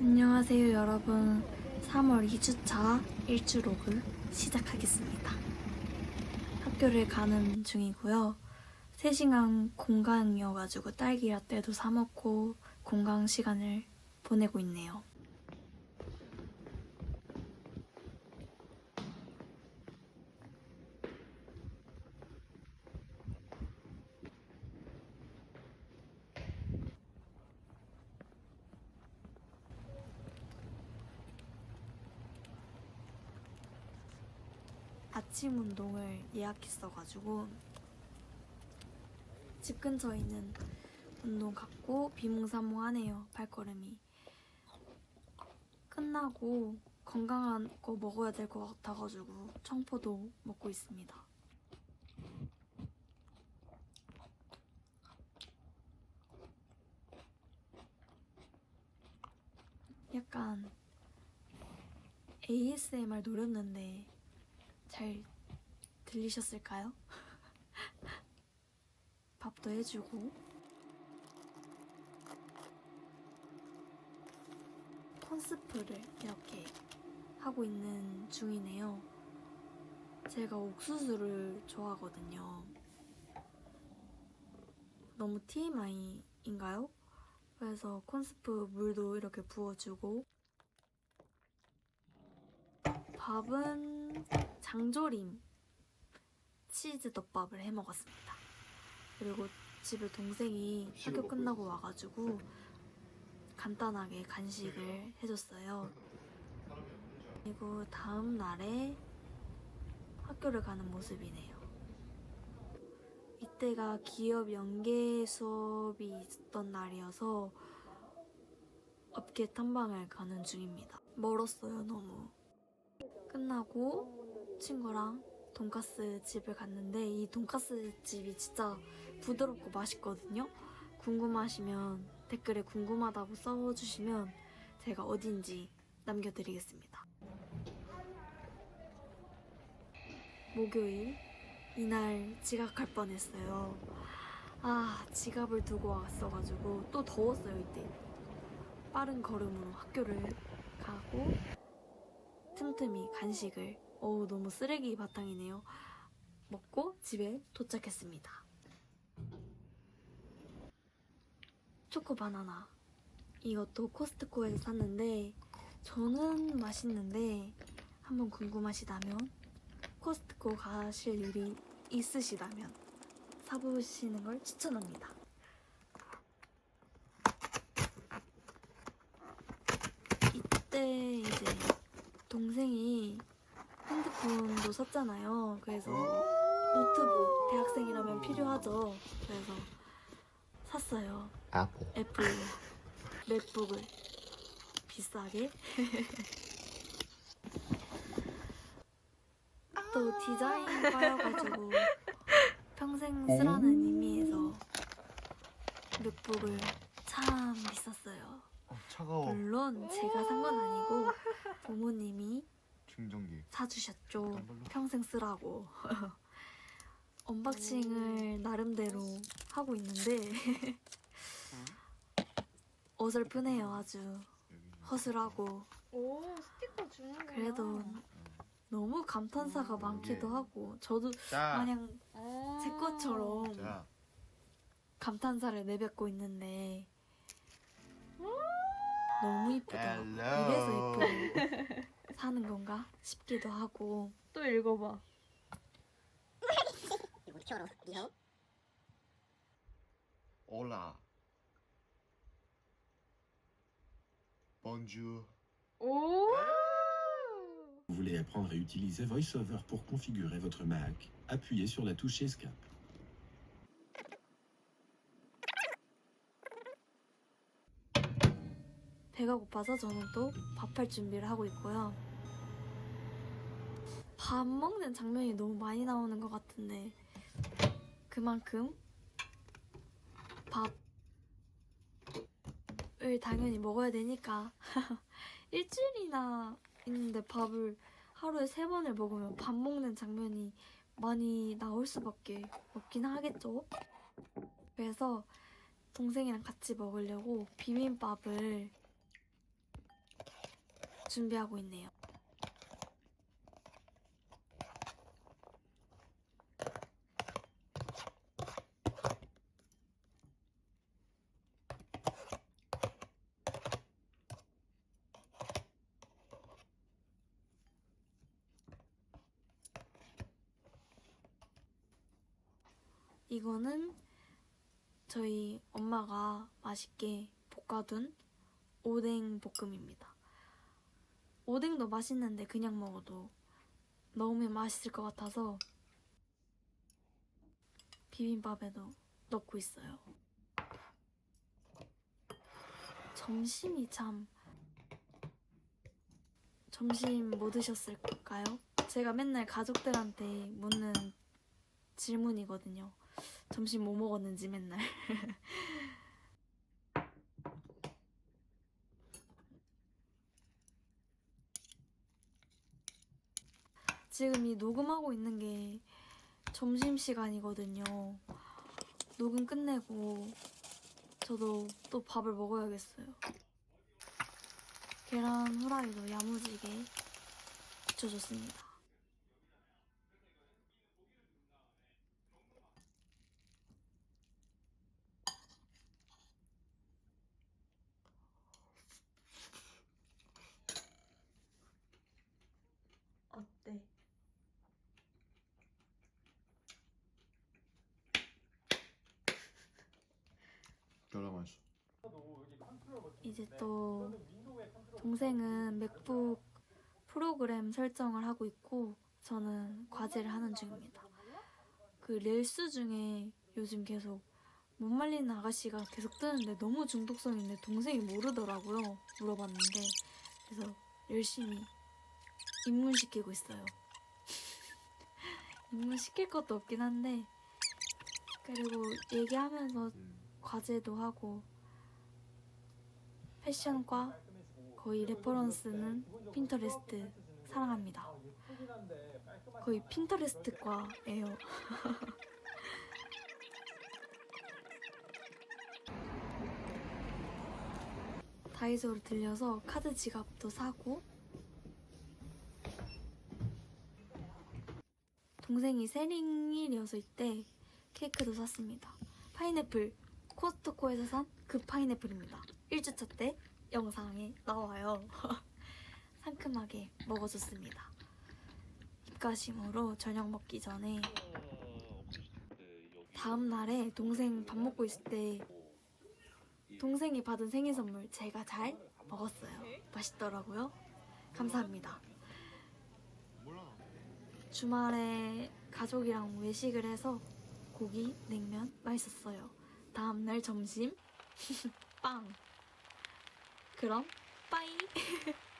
안녕하세요 여러분. 3월 2주차 일주로그 시작하겠습니다. 학교를 가는 중이고요. 3시간 공강이어가지고 딸기 라떼도 사 먹고 공강 시간을 보내고 있네요 아침 운동을 예약했어가지고 집 근처에 있는 운동 갔고 비몽사몽하네요 발걸음이. 끝나고 건강한 거 먹어야 될 것 같아가지고 청포도 먹고 있습니다. 약간 ASMR 노렸는데 잘 들리셨을까요? 밥도 해주고 콘스프를 이렇게 하고 있는 중이네요. 제가 옥수수를 좋아하거든요. 너무 TMI인가요? 그래서 콘스프 물도 이렇게 부어주고 밥은 장조림 치즈 덮밥을 해 먹었습니다. 그리고 집에 동생이 학교 끝나고 와가지고 간단하게 간식을 해줬어요. 그리고 다음 날에 학교를 가는 모습이네요. 이때가 기업 연계 수업이 있었던 날이어서 업계 탐방을 가는 중입니다. 멀었어요, 너무. 끝나고 친구랑 돈가스 집을 갔는데 이 돈가스 집이 진짜 부드럽고 맛있거든요. 궁금하시면 댓글에 궁금하다고 써주시면 제가 어딘지 남겨드리겠습니다. 목요일 이날 지각할 뻔했어요. 아 지갑을 두고 왔어가지고 또 더웠어요 이때. 빠른 걸음으로 학교를 가고 틈틈이 간식을 어우 너무 쓰레기 바탕이네요. 먹고 집에 도착했습니다. 초코 바나나 이것도 코스트코에서 샀는데 저는 맛있는데 한번 궁금하시다면 코스트코 가실 일이 있으시다면 사보시는 걸 추천합니다. 이때 이제 동생이 핸드폰도 샀잖아요. 그래서 노트북 대학생이라면 필요하죠. 그래서 샀어요. 애플 애플 맥북을 비싸게 또 디자인 빠여가지고 평생 쓰라는 의미에서 맥북을 참 비쌌어요. 어, 차가워 물론 제가 산 건 아니고 부모님이 충전기. 사주셨죠. 평생 쓰라고. 언박싱을 나름대로 하고 있는데 어설프네요 아주. 허술하고. 오 스티커 주는구나. 그래도 너무 감탄사가 많기도 하고 저도 자, 마냥 아. 제 것처럼 자. 감탄사를 내뱉고 있는데 너무 이쁘다. 이래서 이쁘고 사는 건가 싶기도 하고 또 읽어봐. 올라 bonjour 오. Vous voulez apprendre à utiliser VoiceOver pour configurer votre Mac Appuyez sur la touche Escape. 배가 고파서 저는 또 밥할 준비를 하고 있고요. 밥 먹는 장면이 너무 많이 나오는 것 같은데 그만큼 밥을 당연히 먹어야 되니까 일주일이나 있는데 밥을 하루에 세 번을 먹으면 밥 먹는 장면이 많이 나올 수밖에 없긴 하겠죠. 그래서 동생이랑 같이 먹으려고 비빔밥을 준비하고 있네요. 이거는 저희 엄마가 맛있게 볶아둔 오뎅 볶음입니다. 오뎅도 맛있는데 그냥 먹어도 넣으면 맛있을 것 같아서 비빔밥에도 넣고 있어요. 점심이 참 점심 뭐 드셨을까요? 제가 맨날 가족들한테 묻는 질문이거든요. 점심 뭐 먹었는지 맨날. 지금 이 녹음하고 있는 게 점심시간이거든요. 녹음 끝내고 저도 또 밥을 먹어야겠어요. 계란 후라이도 야무지게 붙여줬습니다. 이제 또 동생은 맥북 프로그램 설정을 하고 있고 저는 과제를 하는 중입니다. 그 릴스 중에 요즘 계속 못 말리는 아가씨가 계속 뜨는데 너무 중독성 있는데 동생이 모르더라고요. 물어봤는데 그래서 열심히 입문시키고 있어요. 입문시킬 것도 없긴 한데 그리고 얘기하면서 음. 과제도 하고 패션과 거의 레퍼런스는 핀터레스트 사랑합니다. 거의 핀터레스트과예요. 다이소로 들려서 카드 지갑도 사고 동생이 생일이었을 때 케이크도 샀습니다. 파인애플 코스트코에서 산 그 파인애플입니다. 1주차 때 영상에 나와요. 상큼하게 먹어줬습니다. 입가심으로 저녁 먹기 전에 다음 날에 동생 밥 먹고 있을 때 동생이 받은 생일 선물 제가 잘 먹었어요. 맛있더라고요. 감사합니다. 주말에 가족이랑 외식을 해서 고기, 냉면 맛있었어요. 다음날 점심 빵. 그럼 빠이.